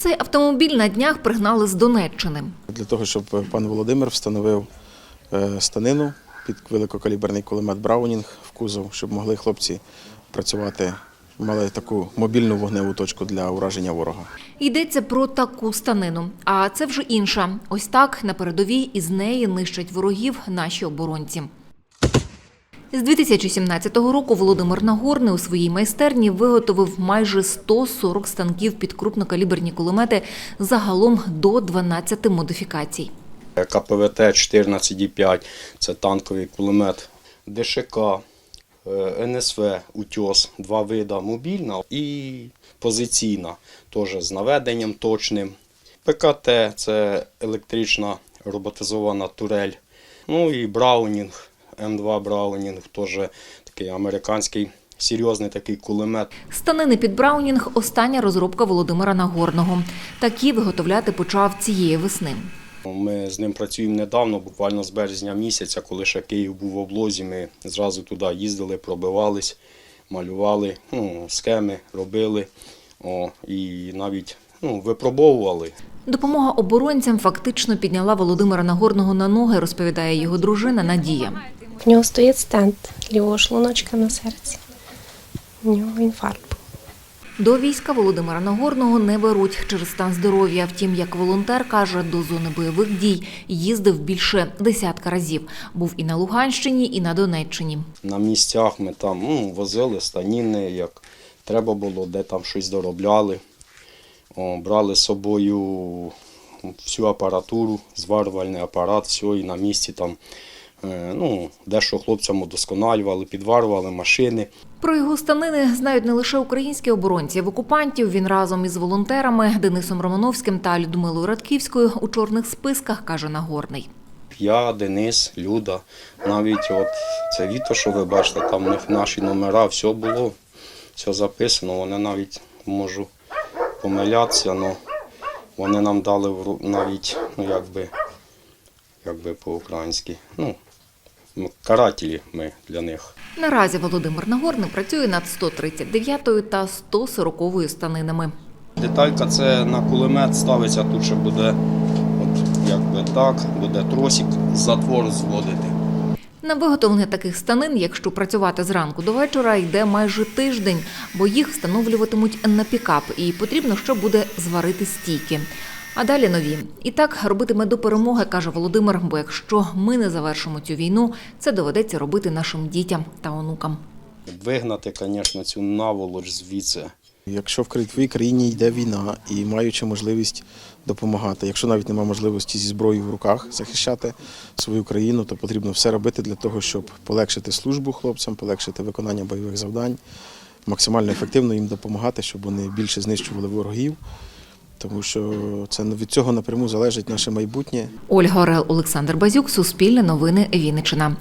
Цей автомобіль на днях пригнали з Донеччини. Для того, щоб пан Володимир встановив е, станину під великокаліберний кулемет Браунінг в кузов, щоб могли хлопці працювати, мали таку мобільну вогневу точку для ураження ворога. Йдеться про таку станину. А це вже інша. Ось так на передовій із неї нищать ворогів наші оборонці. З 2017 року Володимир Нагорний у своїй майстерні виготовив майже 140 станків під крупнокаліберні кулемети загалом до 12 модифікацій. КПВТ 14,5 це танковий кулемет, ДШК, е, НСВ, Утьос, два вида мобільна і позиційна, теж з наведенням точним. ПКТ це електрична роботизована турель. Ну і Браунінг, М2 Браунінг, теж такий американський серйозний такий кулемет. Станини під Браунінг – остання розробка Володимира Нагорного. Такі виготовляти почав цієї весни. Ми з ним працюємо недавно, буквально з березня місяця, коли ще Київ був в облозі, ми зразу туди їздили, пробивались, малювали, ну, схеми робили о, і навіть ну, випробовували. Допомога оборонцям фактично підняла Володимира Нагорного на ноги, розповідає його дружина Надія. В нього стоїть стенд лівого шлуночка на серці. У нього інфаркт. До війська Володимира Нагорного не беруть через стан здоров'я. Втім, як волонтер каже, до зони бойових дій їздив більше десятка разів. Був і на Луганщині, і на Донеччині. На місцях ми там ну, возили станіни, як треба було, де там щось доробляли. О, брали з собою всю апаратуру, зварювальний апарат, все, і на місці там ну, дещо хлопцям удосконалювали, підварювали машини. Про його станини знають не лише українські оборонці в окупантів. Він разом із волонтерами Денисом Романовським та Людмилою Радківською у чорних списках каже Нагорний. Я, Денис, Люда, навіть от це віто, що ви бачите, там у них наші номера, все було, все записано. Вони навіть можу помилятися, але вони нам дали навіть, ну якби, якби по-українськи. Ну, карателі ми для них. Наразі Володимир Нагорний працює над 139 та 140 станинами. Деталька це на кулемет ставиться, тут ще буде, от якби так, буде тросик, затвор зводити. На виготовлення таких станин, якщо працювати зранку до вечора, йде майже тиждень, бо їх встановлюватимуть на пікап, і потрібно ще буде зварити стійки. А далі нові. І так робитиме до перемоги, каже Володимир. Бо якщо ми не завершимо цю війну, це доведеться робити нашим дітям та онукам. Вигнати, звісно, цю наволоч звідси. Якщо в твоїй країні йде війна і маючи можливість допомагати, якщо навіть немає можливості зі зброєю в руках захищати свою країну, то потрібно все робити для того, щоб полегшити службу хлопцям, полегшити виконання бойових завдань, максимально ефективно їм допомагати, щоб вони більше знищували ворогів. Тому що це від цього напряму залежить наше майбутнє. Ольга Орел, Олександр Базюк, Суспільне новини, Вінниччина.